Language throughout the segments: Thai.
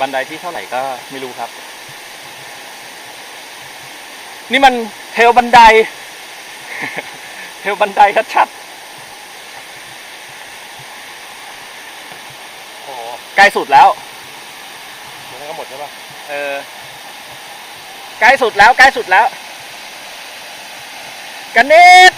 บันไดที่เท่าไหร่ก็ไม่รู้ครับ นี่มันเทลบันได เทลบันไดชัดโอ้โหๆใกล้สุดแล้วมันก็หมดใช่ปะเออใกล้สุดแล้วใกล้สุดแล้วกันนิด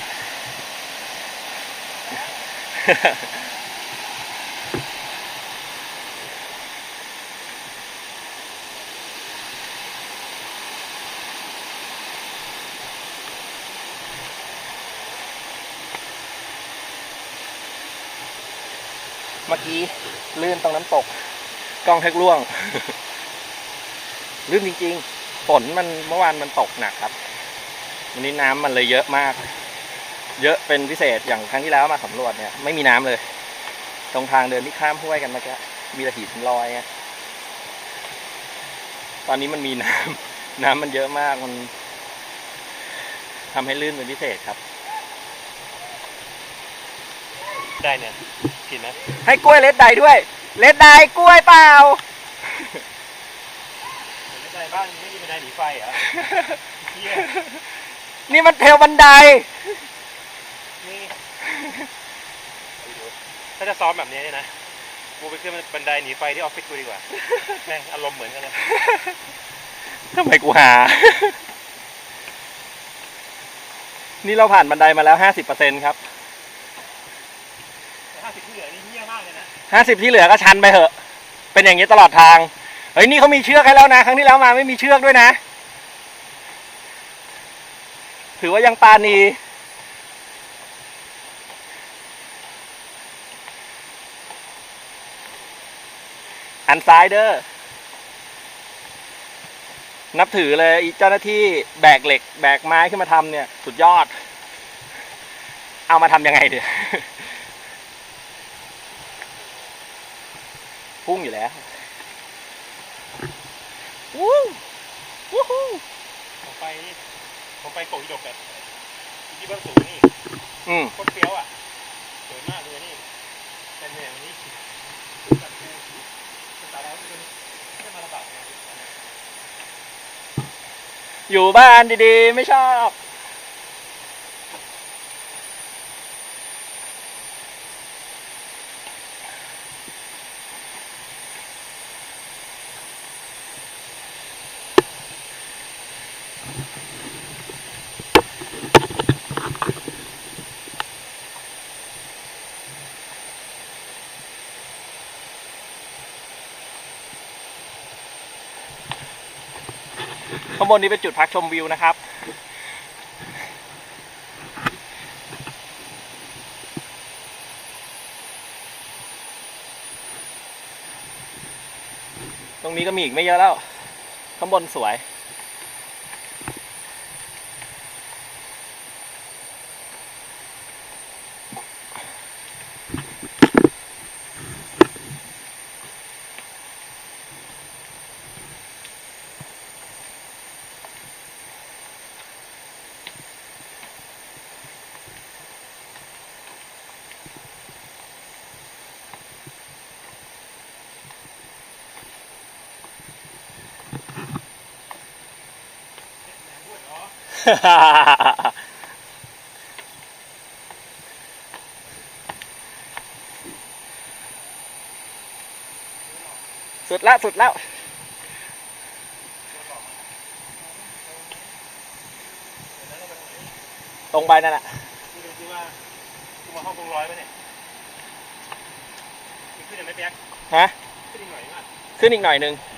เมื่อกี้ลื่นตรงน้ำตก กล้องแทกล่วง ลื่นจริงๆ ฝนมันเมื่อวานมันตกหนักครับ วันนี้น้ำมันเลยเยอะมาก เยอะเป็นพิเศษอย่างครั้งที่แล้วมาสำรวจเนี่ยไม่มีน้ำเลย ตรงทางเดินที่ข้ามห้วยกันเมื่อกี้มีแต่หินลอยไงตอนนี้มันมีน้ำน้ำมันเยอะมากมันทำให้ลื่นเป็นพิเศษครับ ได้เนี่ย กินนะ ให้กล้วยเลดไดด้วย เลดไดกล้วยเปล่าไม่ได้บ้านไม่มีบันไดหนีไฟเหรอเฮียนี่มันเทลบันได นี่ไปดูถ้าจะซ้อมแบบนี้เนี่ยนะ กูไปขึ้นบันไดหนีไฟที่ออฟฟิศกูดีกว่า แม่งอารมณ์เหมือนกันเลย ทำไมกูหา นี่เราผ่านบันไดมาแล้วห้าสิบเปอร์เซ็นครับ แต่ห้าสิบที่เหลือนี่เฮี้ยมากเลยนะ ห้าสิบที่เหลือก็ชันไปเหอะ เป็นอย่างนี้ตลอดทาง เฮ้ยนี่เขามีเชือกให้แล้วนะ ครั้งที่แล้วมาไม่มีเชือกด้วยนะ ถือว่ายังปานีอันซ้ายเด้อ นับถือเลยอีเจ้าหน้าที่แบกเหล็ก แบกไม้ขึ้นมาทำเนี่ย สุดยอด เอามาทำยังไงเดี๋ย พุ่งอยู่แล้ววู้วู้ฮู้ผมไปนี่ผมไปโกะฮิโดกแบบที่บ้านสูงนี่อืมโคตรเฟี้ยวอะสวยมากเลยนี่แต่เนี่ยวันนี้แบบกูภาษาแล้วมันไม่มาลำบากไงอยู่บ้านดีๆ ไม่ชอบ ข้างบนนี้เป็นจุดพักชมวิวนะครับ ตรงนี้ก็มีอีกไม่เยอะแล้ว ข้างบนสวย สุดละสุดแล้วตรงไปนั่นแหละกูดูซิว่ากูมาห้องกงร้อยไหมเนี่ยขึ้นยังไม่แป๊กฮะขึ้นอีกหน่อยมากขึ้นอีกหน่อยหนึ่งเ